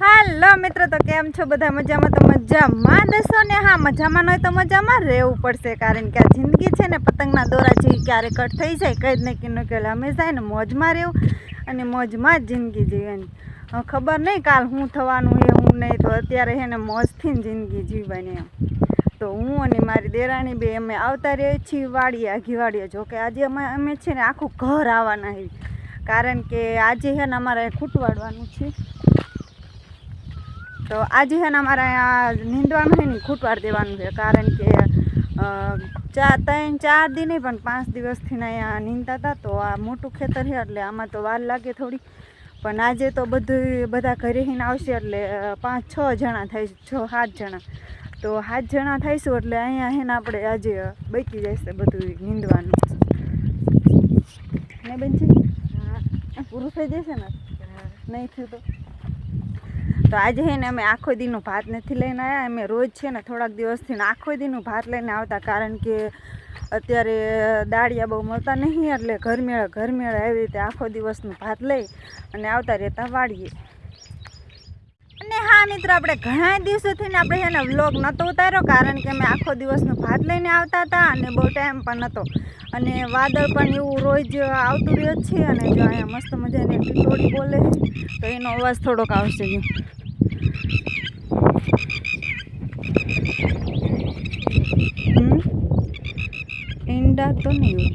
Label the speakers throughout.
Speaker 1: હાલો મિત્રો, તો કેમ છો બધા? મજામાં તો મજામાં દસો ને? હા, મજામાં ન હોય તો મજામાં રહેવું પડશે, કારણ કે આ જિંદગી છે ને પતંગના દોરા જેવી ક્યારે કટ થઈ જાય, કંઈ જ નહીં કે કે હંમેશા ને મોજમાં રહેવું અને મોજમાં જ જિંદગી જીવવાની. ખબર નહીં કાલ હું થવાનું એ હું નહીં, તો અત્યારે છે ને મોજથી જિંદગી જીવવાની તો હું અને મારી દેરાણી બે અમે આવતા રહીએ છીએ વાડીએ આઘી વાડીએ જો કે આજે અમે અમે છે ને આખું ઘર આવવાના કારણ કે આજે છે ને અમારે ખૂટવાડવાનું છે. તો આજે છે ને અમારે આ નીંદવાનું છે ને ખૂટવાડ દેવાનું છે કારણ કે ચાર ત્રણ ચાર દી નહીં પણ પાંચ દિવસથી અહીંયા નીંદતા હતા તો આ મોટું ખેતર છે એટલે આમાં તો વાર લાગે થોડી પણ આજે તો બધું બધા ઘરે હીને આવશે એટલે પાંચ છ જણા થાય છ સાત જણા. તો સાત જણા થઈશું એટલે અહીંયા છે ને આપણે આજે બચી જશે બધું નીંદવાનું. ને બેનજી? પૂરું થઈ જશે ને? નહીં થયું તો? તો આજે છે ને અમે આખો દીનું ભાત નથી લઈને આવ્યા અમે રોજ છે ને થોડાક દિવસથી આખો દિનનું ભાત લઈને આવતા કારણ કે અત્યારે દાળિયા બહુ મળતા નહીં એટલે ઘરમેળા ઘરમેળા એવી રીતે આખો દિવસનું ભાત લઈ અને આવતા રહેતા વાળીએ અને હા મિત્રો, આપણે ઘણા દિવસોથી આપણે એને વ્લોગ નહોતો ઉતાર્યો કારણ કે અમે આખો દિવસનો ભાત લઈને આવતા હતા અને બહુ ટાઈમ પણ નહોતો અને વાદળ પણ એવું રોજ આવતું રહ્યું છે અને જો અહીંયા મસ્ત મજાની ટીટોડી બોલે તો એનો અવાજ થોડોક આવશે? ઈંડા તો નહીં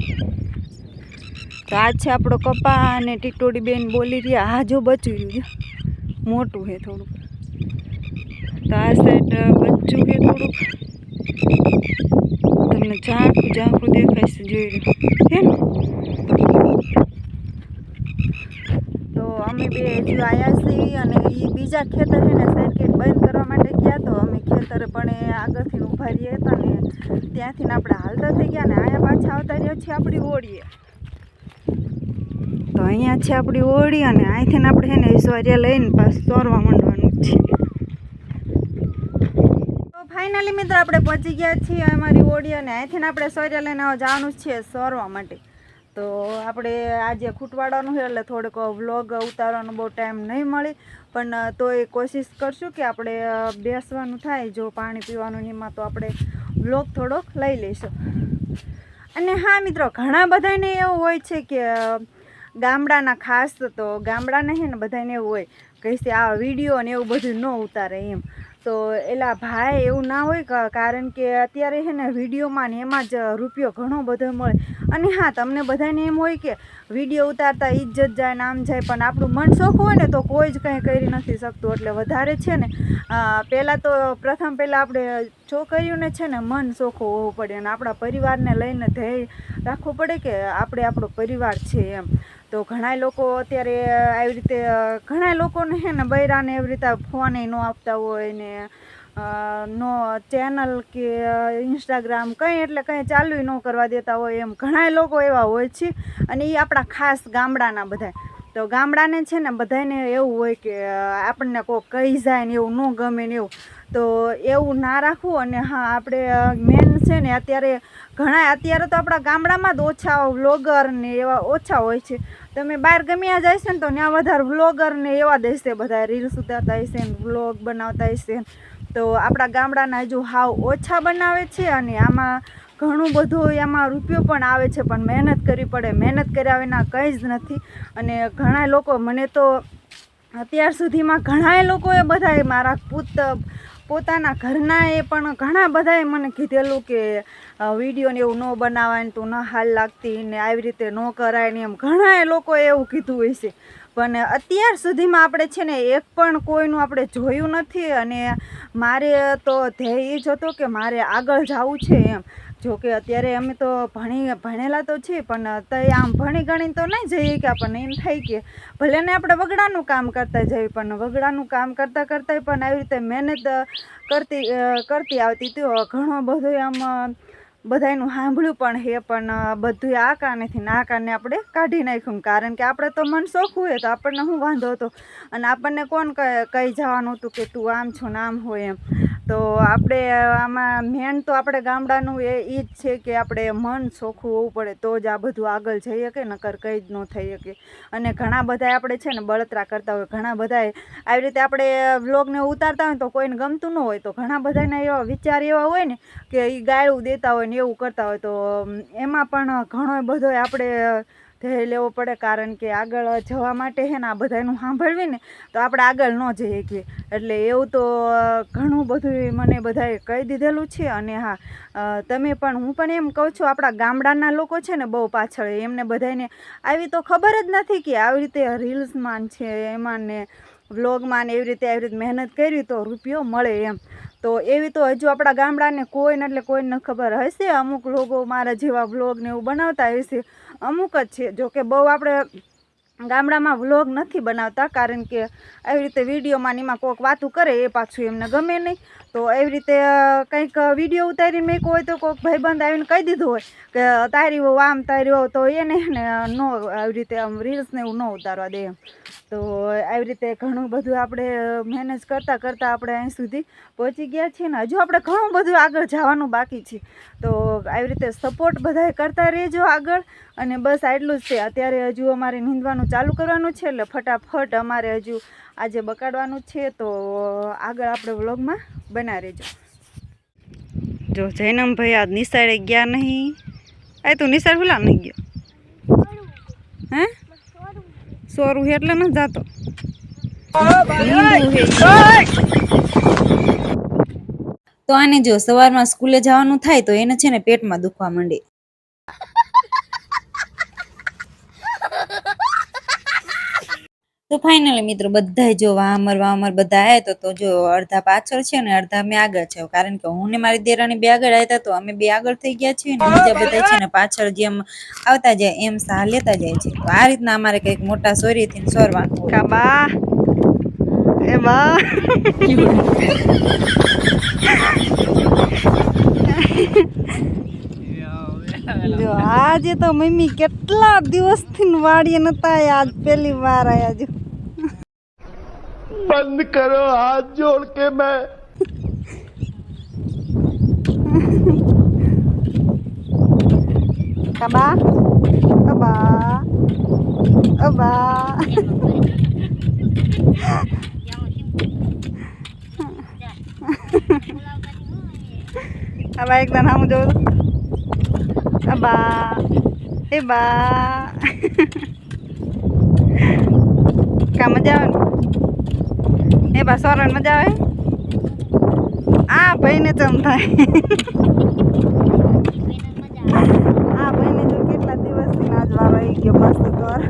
Speaker 1: તો આ છે આપણો કપા અને ટીટોડી બેન બોલી રહ્યા. આ જો બચ્યું રહ્યું મોટું છે થોડુંક. તો આ સાઈડ બચ્યું છે થોડુંક. તમને ઝાંખું ઝાંખું દેખાય છે જોઈ રહ્યું. હે ને? તો અમે બે હજુ આવ્યા છીએ અને એ બીજા ખેતર છે ને સર્કિટ બંધ કરવા માટે ગયા તો અમે ખેતર પણ એ આગળથી ઊભા રહ્યા હતા ને ત્યાંથી આપણે હાલતા થઈ ગયા ને અહીંયા પાછા આવતા રહ્યા છીએ આપણી ઓળીએ તો અહીંયા છે આપણી ઓળી અને અહીંથી આપણે છે ને ઈશ્વર્યા લઈને પાછું ચોરવા માંડવાનું છે. ફાઇનલી મિત્રો આપણે પહોંચી ગયા છીએ અમારી ઓડી અને અહીંથી આપણે સોર્યા લઈને જવાનું છે સોરવા માટે. તો આપણે આજે ખૂટવાડવાનું છે એટલે થોડોક વ્લોગ ઉતારવાનો બહુ ટાઈમ નહીં મળે. પણ તોય કોશિશ કરશું કે આપણે બેસવાનું થાય. જો પાણી પીવાનું એમાં તો આપણે વ્લોગ થોડોક લઈ લઈશું. અને હા, મિત્રો, ઘણા બધાને એવું હોય છે કે ગામડાના ખાસ તો ગામડાને છે ને બધાને એવું હોય. કહીશ આ વીડિયો ને એવું બધું ન ઉતારે એમ. તો એલા ભાઈ, એવું ના હોય કારણ કે અત્યારે છે ને વિડીયોમાં ને એમાં જ રૂપિયો ઘણો બધો મળે. અને હા, તમને બધાને એમ હોય કે વીડિયો ઉતારતા ઇજ્જત જાય નામ જાય, પણ આપણું મન શોખ હોય ને તો કોઈ જ કંઈ કરી નથી શકતું. એટલે વધારે છે ને પહેલાં તો પ્રથમ પહેલાં આપણે છોકરીઓને છે ને મન શોખો હોવું પડે અને આપણા પરિવારને લઈને ધ્યેય રાખવું પડે કે આપણે આપણો પરિવાર છે એમ. તો ઘણા લોકો અત્યારે આવી રીતે ઘણા લોકોને હે ને બૈરાને એવી રીતે ફોને ન આપતા હોય ને નો ચેનલ કે ઇન્સ્ટાગ્રામ કંઈ એટલે કંઈ ચાલુ ન કરવા દેતા હોય એમ. ઘણા લોકો એવા હોય છે અને એ આપણા ખાસ ગામડાના બધા તો ગામડાને છે ને બધાને એવું હોય કે આપણને કોઈ કહી જાય ને એવું ન ગમે ને એવું. તો એવું ના રાખવું અને હા, આપણે મેન છે ને અત્યારે ઘણા અત્યારે તો આપણા ગામડામાં જ ઓછા વ્લોગર ને એવા ઓછા હોય છે. તમે બહાર ગમ્યા જાય છે ને તો ત્યાં વધારે વ્લોગર ને એવા દેશે બધા. રીલ્સ ઉતારતા હશે ને, વ્લોગ બનાવતા હશે તો આપણા ગામડાના હજુ હાવ ઓછા બનાવે છે અને આમાં ઘણું બધું એમાં રૂપિયો પણ આવે છે, પણ મહેનત કરવી પડે. મહેનત કર્યા વિના કંઈ જ નથી. અને ઘણા લોકો, મને તો અત્યાર સુધીમાં ઘણાય લોકોએ બધાએ મારા પૂત, પોતાના ઘરના એ પણ ઘણા બધાએ મને કીધેલું કે વિડીયોને એવું ન બનાવાય ને તું ન હાલ લાગતી ને આવી રીતે ન કરાય ને એમ. ઘણા લોકોએ એવું કીધું હોય છે. પણ અત્યાર સુધીમાં આપણે છે ને એક પણ કોઈનું આપણે જોયું નથી અને મારે તો ધ્યેય જ હતો કે મારે આગળ જવું છે એમ. જો કે અત્યારે અમે તો ભણી, ભણેલા તો છીએ, પણ અત્યારે આમ ભણી ગણી તો નહીં જઈએ કે આપણને એમ થાય કે ભલે ને આપણે વગડાનું કામ કરતા જઈએ, પણ વગડાનું કામ કરતાં કરતાં પણ આવી રીતે મહેનત કરતી કરતી આવતી તો ઘણો બધો આમ અ, બધાયનું સાંભળ્યું પણ હે પણ બધું આ કાનેથી ના કાને આપણે કાઢી નાખ્યું. કારણ કે આપણે તો મન શોખવું હોય તો આપણને શું વાંધો હતો? અને આપણને કોણ કહી જવાનું હતું કે તું આમ છો ને આમ હોય એમ. તો આપણે આમાં મેન તો આપણે ગામડાનું એ એ જ છે કે આપણે મન ચોખ્ખું હોવું પડે, તો જ આ બધું આગળ જઈ શકે, નકર કંઈ જ ન થઈ શકે. અને ઘણા બધા આપણે છે ને બળતરા કરતા હોય, ઘણા બધા આવી રીતે આપણે વ્લોગને ઉતારતા હોય તો કોઈને ગમતું ન હોય, તો ઘણા બધાના એવા વિચાર એવા હોય ને કે એ ગાળું દેતા હોય ને એવું કરતા હોય, તો એમાં પણ ઘણો બધો આપણે ધ્યેય લેવો પડે કારણ કે આગળ જવા માટે હે ને આ બધાનું સાંભળવી ને તો આપણે આગળ ન જઈ શકીએ. એટલે એવું તો ઘણું બધું મને બધાએ કહી દીધેલું છે અને હા તમે પણ, હું પણ એમ કહું છું, આપણા ગામડાના લોકો છે ને બહુ પાછળ, એમને બધાને આવી તો ખબર જ નથી કે આવી રીતે રીલ્સમાં છે, એમાં ને વ્લોગમાં ને એવી રીતે આવી રીતે મહેનત કરી તો રૂપિયો મળે એમ. તો એવી તો હજુ આપણા ગામડાને કોઈને એટલે કોઈને ખબર હશે, અમુક લોકો મારા જેવા વ્લોગ ને એવું બનાવતા હશે. અમુક જ છે. જો કે બહુ આપણે ગામડામાં વ્લોગ નથી બનાવતા, કારણ કે આવી રીતે વિડીયોમાં એમાં કોઈક વાતું કરે એ પાછું એમને ગમે નહીં. તો એવી રીતે કંઈક વીડિયો ઉતારીને મેં હોય તો કોઈક ભાઈબંધ આવીને કહી દીધું હોય કે તારી વહુ આમ, તારી વહુ તો એને ને નો આવી રીતે આમ રીલ્સ ને એવું ન ઉતારવા દે એમ. તો આવી રીતે ઘણું બધું આપણે મેનેજ કરતાં કરતાં આપણે અહીં સુધી પહોંચી ગયા છીએ ને હજુ આપણે ઘણું બધું આગળ જવાનું બાકી છે. તો આવી રીતે સપોર્ટ બધાએ કરતા રહેજો આગળ. અને બસ આટલું જ છે. અત્યારે હજુ અમારે નીંદવાનું ચાલુ કરવાનું છે, એટલે ફટાફટ અમારે હજુ આજે બકાડવાનું છે. તો આગળ આપણે વ્લોગમાં બના રહેજો જો જૈનમભાઈ આજ નિશાળે ગયા નહીં. આ તું નિશાળ ભૂલા નહીં ગયો? હે? સોરું એટલે ન જાતો?
Speaker 2: તો આને જો સવારમાં સ્કૂલે જવાનું થાય તો એને છે ને પેટમાં દુખવા માંડે. તો ફાઇનલી મિત્રો બધા જો વામર વામર બધા આવ્યા તો જો અડધા પાછળ છે ને અડધા અમે આગળ છે. કારણ કે હું ને મારી દેરાણી બે આગળ આવ્યા તો અમે બે આગળ થઈ ગયા છીએ ને બીજા બધા છે ને પાછળ જેમ આવતા જાય એમ સાહ લેતા જાય છે. આ રીતના અમારે કંઈક મોટા સોરીથી સોરવાનું
Speaker 1: એ બા જો આજે તો મમ્મી કેટલા દિવસથી વાડીએ નતા આજ પેલી વાર આયા જો.
Speaker 3: બંધ કરો હાથ જોડ કે મેં.
Speaker 1: કબા કબા કબા તો આબા એ બા કા મજા આવે ને એ બા સોરણ મજા આવે આ ભાઈને ચમ થાય આ ભાઈને જો કેટલા દિવસથી નાચ વાળો આવી ગયો મસ્ત કર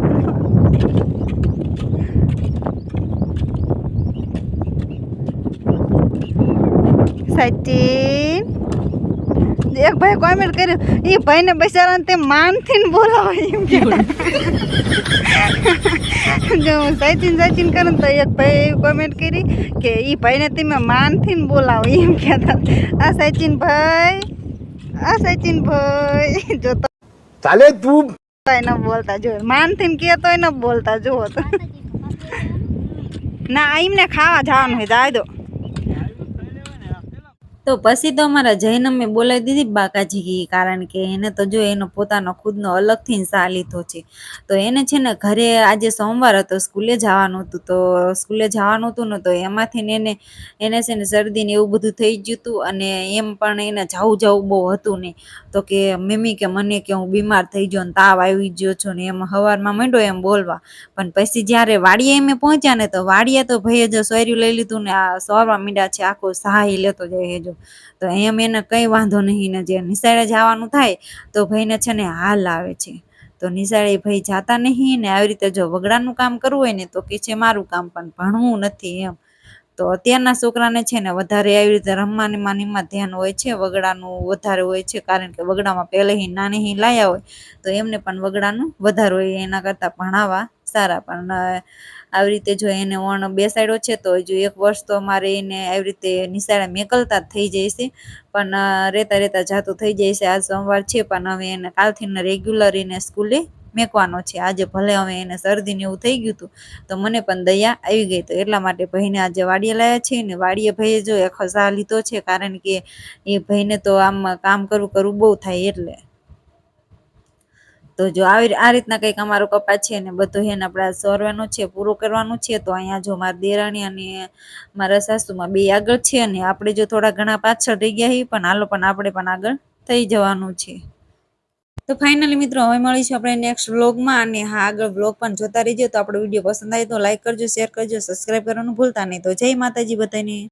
Speaker 1: સાચી. એક ભાઈ કોમેન્ટ કર્યું એ ભાઈને બિચારાને તે માનથી ને બોલાવે એમ કે. જો હું સાચીને સાચીને તો એક ભાઈ કોમેન્ટ કરી કે એ ભાઈને તમે માનથી ને બોલાવો એમ કેતા આ સચિન ભાઈ આ સચિન ભાઈ. જો તો
Speaker 3: ચાલે તું.
Speaker 1: ન બોલતા જો માનથી ને કહેતો ન બોલતા જો તો. ના એમને ખાવા જવાનું હોય જાય દો.
Speaker 2: તો પછી તો અમારા જૈનમે બોલાવી દીધી બાકાજી કારણ કે એને તો જો એનો પોતાનો ખુદનો અલગથી સા લીધો છે. તો એને છે ને ઘરે આજે સોમવાર હતો, સ્કૂલે જવાનું હતું. તો સ્કૂલે જવાનું હતું ને તો એમાંથી એને એને છે ને શરદી ને એવું બધું થઈ ગયું હતું અને એમ પણ એને જવું જવું બહુ હતું ને. તો કે મમ્મી કે મને કે હું બીમાર થઈ ગયો ને તાવ આવી ગયો છો ને એમ હવારમાં માંડો એમ બોલવા. પણ પછી જ્યારે વાડીએ એમ પહોંચ્યા ને તો વાડીએ તો ભાઈએ જો સોયર્યું લઈ લીધું ને આ સોરવા મીંડા છે, આખો સહાય લેતો જાય તો એમ એને કંઈ વાંધો નહીં ને જે નિશાળે જવાનું થાય તો ભાઈને છે ને હાલ આવે છે. તો નિશાળે ભાઈ જાતા નહીં ને આવી રીતે જો વગડાનું કામ કરવું હોય ને તો કે છે મારું કામ પણ ભણવું નથી એમ. તો અત્યારના છોકરાને છે ને વધારે આવી રીતે રમવાની માનીમાં ધ્યાન હોય છે, વગડાનું વધારે હોય છે, કારણ કે વગડામાં પહેલેથી નાની લાયા હોય તો એમને પણ વગડાનું વધારે હોય એના કરતાં ભણાવવા સારા પણ આવી રીતે જો એને વણ બેસાડ્યો છે, તો હજુ એક વર્ષ તો અમારે એને આવી રીતે નિશાળે મેકલતા જ થઈ જાય છે. પણ રહેતા રહેતા જાતું થઈ જાય છે. આજ સોમવાર છે, પણ હવે એને કાલથી રેગ્યુલર એને સ્કૂલે મેકવાનો છે. આજે ભલે હવે એને શરદી ને એવું થઈ ગયું હતું, તો મને પણ દયા આવી ગઈ. તો એટલા માટે ભાઈને આજે વાડીએ લાયા છે ને વાડીએ ભાઈએ જો એ ખસા લીધો છે, કારણ કે એ ભાઈને તો આમ કામ કરવું કરવું બહુ થાય એટલે. તો જો આવી આ રીતના કંઈક અમારો કપા છે ને બધું હેને આપણે સોરવાનો છે, પૂરું કરવાનું છે, તો અહીંયા જો મારા દેરાણી અને મારા સાસુમાં બે આગળ છે અને આપણે જો થોડા ઘણા પાછળ રહી ગયા છીએ પણ હાલો પણ આપણે પણ આગળ થઈ જવાનું છે. તો ફાઇનલી મિત્રો હવે મળીશું આપણે નેક્સ્ટ વ્લોગમાં અને હા, આગળ વ્લોગ પણ જોતા રહીજો. તો આપણો વીડિયો પસંદ આવે તો લાઈક કરજો, શેર કરજો, સબસ્ક્રાઈબ કરવાનું ભૂલતા નહીં. તો જય માતાજી બધાને.